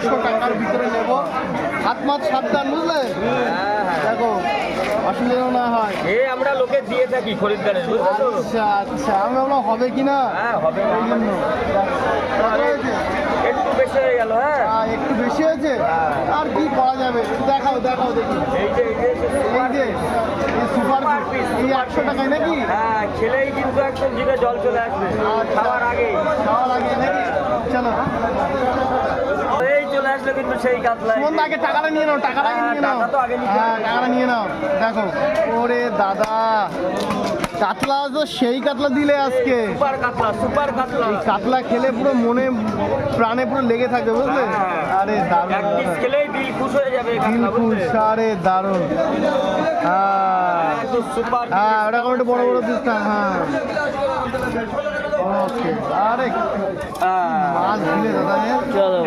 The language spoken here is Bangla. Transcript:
দুশো টাকার ভিতরে নেব। হাত মাছ সাবধান বুঝলে? হ্যাঁ হ্যাঁ। দেখো অসুবিধা না হয়। এ আমরা লোকে দিয়ে থাকি তো আচ্ছা আচ্ছা আমি ভাবলাম হবে কি না? হ্যাঁ হবে? একটু বেশি হয়ে গেল হ্যাঁ? একটু বেশি হয়েছে? হ্যাঁ। আর কি করা যাবে? দেখাও দেখাও দেখি। এই যে এই যে এই যে এই সুপার Super এই একশো টাকায় নাকি? হ্যাঁ খেলেই কিন্তু একদম জিভে জল চলে আসবে। আচ্ছা। খাওয়ার আগেই। খাওয়া লাগে নাকি? চলো। চলে কিন্তু সেই কাতলা সুমন আগে টাকাটা নিয়ে নাও টাকাটা হ্যাঁ, নিয়ে নাও। টাকা তো আগে হ্যাঁ টাকাটা নিয়ে নাও। দেখো ওরে দাদা কাতলা তো সেই কাতলা দিলে আজকে। সুপার কাতলা সুপার কাতলা। কাতলা খেলে পুরো মনে প্রাণে পুরো লেগে থাকবে বুঝলে? হ্যাঁ। আরে দারুণ। এক পিস খেলেই দিল খুশ হয়ে যাবে দিল খুশ আরে দারুণ। হ্যাঁ। সুপার হ্যাঁ ওরকম একটু বড় বড় দিতাম হ্যাঁ। ওকে আরে হ্যাঁ। মাছ দিলে দাদা চলো।